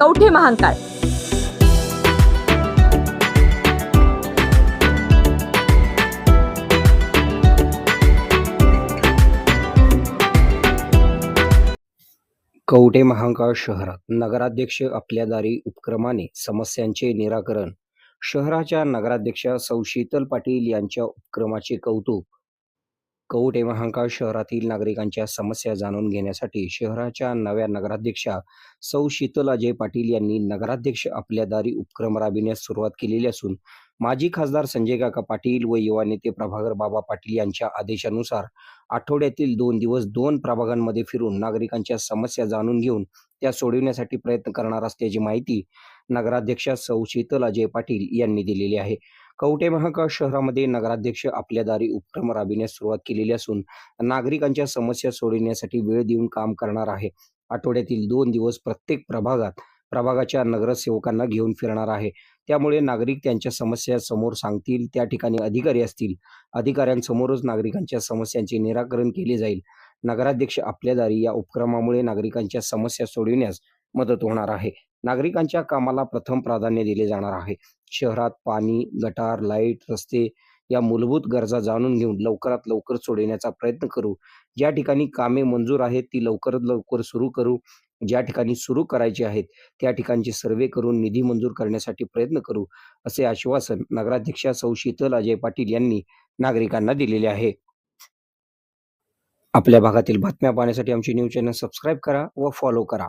कवठे महांकाळ कवठे महांकाळ शहरात नगराध्यक्ष आपल्या दारी उपक्रमाने समस्यांचे निराकरण. शहराच्या नगराध्यक्षा सौ शीतल पाटील यांच्या उपक्रमाचे कौतुक कवठे महांकाळ शहरातील नागरिकांच्या समस्या जाणून घेण्यासाठी शहराच्या नव्या नगराध्यक्षा सौ शीतल अजय पाटील यांनी नगराध्यक्ष आपल्या दारी उपक्रम राबविण्यास सुरुवात केलेली असून माजी खासदार संजय काका पाटील व युवा नेते प्रभाकर बाबा पाटील यांच्या आदेशानुसार आठवड्यातील दोन दिवस दोन प्रभागांमध्ये फिरून नागरिकांच्या समस्या जाणून घेऊन त्या सोडविण्यासाठी प्रयत्न करणार असल्याची माहिती नगराध्यक्षा सौ शीतल अजय पाटील यांनी दिलेली आहे. कवटे महाकाळ शहरामध्ये नगराध्यक्ष आपल्या दारी उपक्रम राबविण्यास सुरुवात केलेली असून नागरिकांच्या समस्या सोडविण्यासाठी वेळ देऊन काम करणार आहे. आठवड्यातील दोन दिवस प्रत्येक प्रभागात प्रभागाच्या नगरसेवकांना घेऊन फिरणार आहे. त्यामुळे नागरिक त्यांच्या समस्या समोर सांगतील त्या ठिकाणी अधिकारी असतील. अधिकाऱ्यांसमोरच नागरिकांच्या समस्यांचे निराकरण केले जाईल. नगराध्यक्ष आपल्या दारी या उपक्रमामुळे नागरिकांच्या समस्या सोडविण्यास मदत होणार आहे. नागरिकांच्या कामाला प्रथम प्राधान्य दिले जाणार आहे. शहरात पाणी गटार लाइट रस्ते या मूलभूत गरजा जाणून घेऊन लवकरात लवकर सोडविण्याचा प्रयत्न करू. ज्या ठिकाणी कामे मंजूर आहेत ती लवकरात लवकर सुरू करू. ज्या ठिकाणी सुरू करायची आहेत त्या ठिकाणचे सर्वे करून निधी मंजूर करण्यासाठी प्रयत्न करू असे आश्वासन नगराध्यक्षा सौ. शीतल अजय पाटील यांनी नागरिकांना दिलेले आहे. आपल्या भागातील बातम्या पाहण्यासाठी आमचे न्यूज चॅनल सबस्क्राईब करा व फॉलो करा.